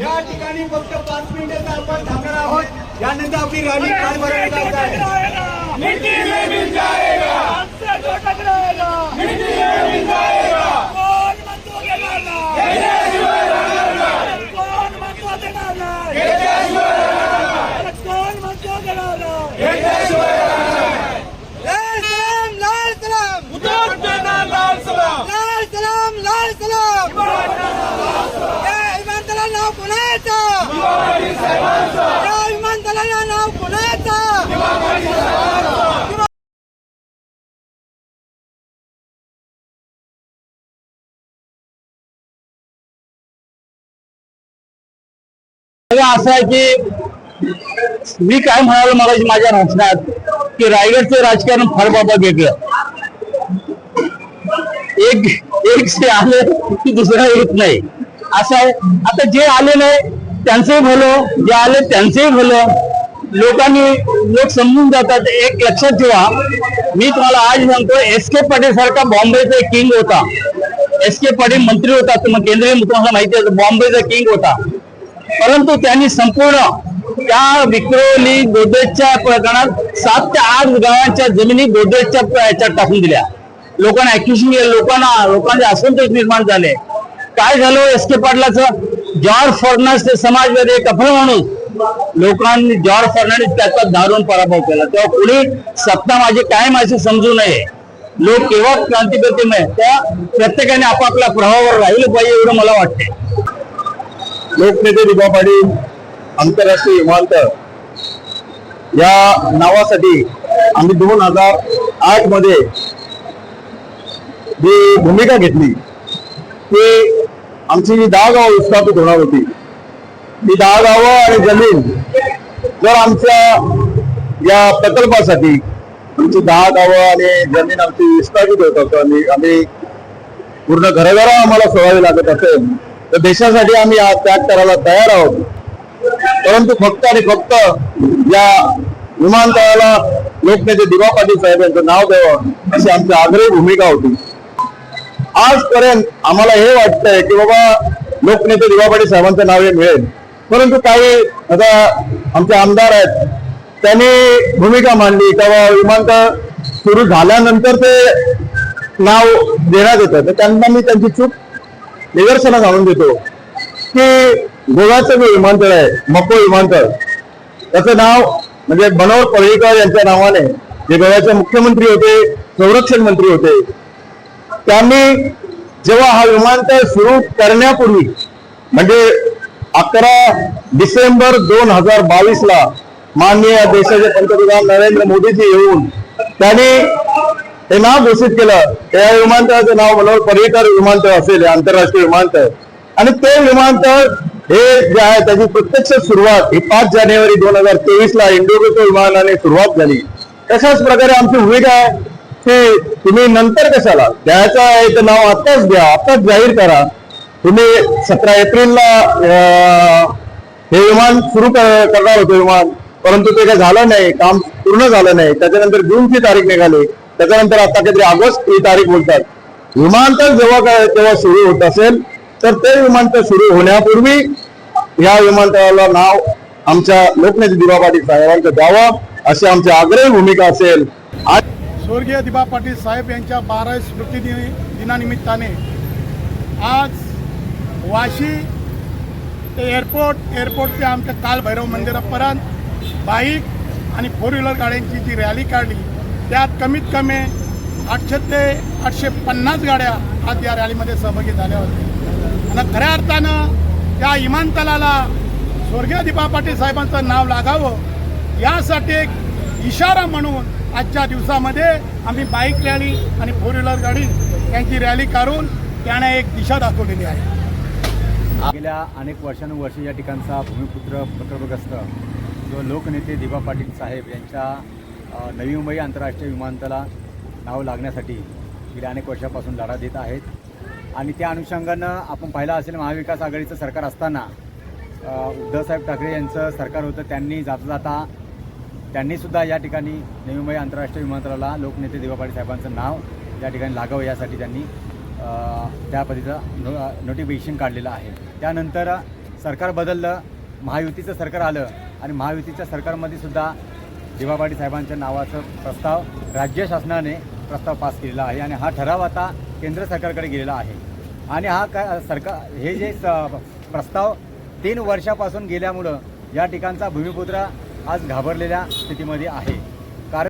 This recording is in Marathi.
या ठिकाणी फक्त पाच मिनिटाचा आपण थांबणार आहोत. यानंतर आपली रॅली काल मारना लाल सलाम लाल सलाम उद्धव देना लाल सलाम लाल सलाम लाल सलाम या विमानतळा नाव कुणाचं या विमानतळाला नाव कुणाचं बघा असं आहे की मी काय म्हणालो मला माझ्या भाषणात की रायगडचं राजकारण फार बाबा वेगळं. एक एक से आले की दुसरा येत नाही. असं आहे. आता जे आले नाही त्यांचंही भलं. जे आले त्यांचंही भलं. लोकांनी लोक समजून जातात. एक लक्षात ठेवा. मी तुम्हाला आज म्हणतो एस के पाटील सारखा बॉम्बेचा एक किंग होता. एस के पाटील मंत्री होता. तुम्हाला केंद्रीय तुम्हाला माहिती आहे बॉम्बेचा किंग होता. परंतु त्यांनी संपूर्ण त्या विक्रोली गोदरेजच्या प्रकरणात सात ते आठ गावांच्या जमिनी गोदरेजच्या याच्यात टाकून दिल्या. लोकांना ऍक्युशन केलं लोकांना लोकांचे असंतोष निर्माण झाले. काय झालं हो एस के पाटलाचं? जॉर्ज फर्नांडिस ते समाजवादी एक अफळ माणूस लोकांनी जॉर्ज फर्नांडिस त्याचा धारून पराभव केला. तेव्हा पुढे सत्ता माझी काय माझी समजू नये. लोक केव्हा क्रांती प्रतिम आहे त्या प्रत्येकाने आपापल्या प्रभावावर राहिलं पाहिजे एवढं मला वाटते लोकनेते दिबा पाटील आंतरराष्ट्रीय विमानतळ या नावासाठी आम्ही दोन हजार आठमध्ये जी भूमिका घेतली ते आमची जी दहा गावं विस्थापित होणार होती ती दहा गावं आणि जमीन जर आमच्या या प्रकल्पासाठी आमची दहा गावं आणि जमीन आमची विस्थापित होत असतो आम्ही आम्ही पूर्ण घराघरा आम्हाला सोडावी लागत असेल तर देशासाठी आम्ही आज त्याग करायला तयार आहोत. परंतु फक्त आणि फक्त या विमानतळाला लोकनेते दिवा पाटील साहेब यांचं नाव द्यावं अशी आमची आग्रही भूमिका होती. आजपर्यंत आम्हाला हे वाटतंय की बाबा लोकनेते दिवा पाटील साहेबांचं नाव हे मिळेल. परंतु काही आता आमचे आमदार आहेत त्यांनी भूमिका मांडली. तेव्हा विमानतळ सुरू झाल्यानंतर ते नाव देण्यात येतं. तर त्यांना मी त्यांची चूक निदर्शनात आणून देतो की गोव्याचं जे विमानतळ आहे मको विमानतळ त्याचं नाव म्हणजे मनोहर पर्रीकर यांच्या नावाने जे गोव्याचे मुख्यमंत्री होते संरक्षण मंत्री होते त्यांनी जेव्हा हा विमानतळ सुरू करण्यापूर्वी म्हणजे अकरा डिसेंबर दोन हजार बावीस ला माननीय देशाचे पंतप्रधान नरेंद्र मोदीजी येऊन त्यांनी हे नाव घोषित केलं त्या विमानतळाचं नाव म्हणून पर्रीकर विमानतळ असेल हे आंतरराष्ट्रीय विमानतळ. आणि ते विमानतळ हे जे आहे त्याची प्रत्यक्ष सुरुवात ही पाच जानेवारी दोन हजार तेवीस ला इंडिगोचं विमानाने सुरुवात झाली. तशाच प्रकारे आमची भूमिका आहे? की तुम्ही नंतर कशाला? द्यायचं आहे तर नाव आताच द्या आताच जाहीर करा. तुम्ही सतरा एप्रिलला हे विमान सुरू करणार होतं विमान. परंतु ते काही झालं नाही काम पूर्ण झालं नाही. त्याच्यानंतर जूनची तारीख निघाली. त्याच्यानंतर आता काहीतरी ऑगस्ट ही तारीख बोलतात. विमानतळ जेव्हा काय तेव्हा सुरू होत असेल तर ते विमानतळ सुरू होण्यापूर्वी या विमानतळाला नाव आमच्या लोकनेते दिवा पाटील साहेबांचं द्यावं अशी आमची आग्रही भूमिका असेल. आज स्वर्गीय दिबा पाटील साहेब यांच्या बारावी स्मृतिदिनी दिनानिमित्ताने आज वाशी ते एअरपोर्ट एअरपोर्ट ते आमच्या कालभैरव मंदिरापर्यंत बाईक आणि फोर व्हीलर गाड्यांची जी रॅली काढली त्यात कमीत कमी आठशे ते आठशे पन्नास गाड्या आज या रॅलीमध्ये सहभागी झाल्या होत्या. आणि खऱ्या अर्थानं त्या इमानतलाला स्वर्गीय दिबा पाटील साहेबांचं नाव लागावं यासाठी एक इशारा म्हणून आजच्या दिवसामध्ये आम्ही बाईक रॅली आणि फोर व्हीलर गाडी यांची रॅली काढून त्याने एक दिशा दाखवलेली आहे. गेल्या अनेक वर्षानुवर्ष या ठिकाणचा भूमिपुत्र प्रकल्पग्रस्त जो लोकनेते दिबा पाटील साहेब यांच्या नवी मुंबई आंतरराष्ट्रीय विमानतळा नाव लागण्यासाठी गेल्या अनेक वर्षापासून लढा देत आहेत. आणि त्या अनुषंगानं आपण पाहिलं असेल महाविकास आघाडीचं सरकार असताना उद्धवसाहेब ठाकरे यांचं सरकार होतं त्यांनी जाता जाता त्यांनीसुद्धा या ठिकाणी नवी मुंबई आंतरराष्ट्रीय विमानतळाला लोकनेते दिवा साहेबांचं नाव या ठिकाणी लागावं यासाठी त्यांनी त्या पद्धतीचं नो नोटिफिकेशन काढलेलं आहे. त्यानंतर सरकार बदललं महायुतीचं सरकार आलं आणि महायुतीच्या सरकारमध्ये सुद्धा दिवा साहेबांच्या नावाचं प्रस्ताव राज्य शासनाने प्रस्ताव पास केलेला आहे आणि हा ठराव आता केंद्र सरकारकडे गेलेला आहे. आणि हा का सरकार हे जे स- प्रस्ताव तीन वर्षापासून गेल्यामुळं या ठिकाणचा भूमिपुत्र आज घाबरलेल्या स्थितीमध्ये आहे.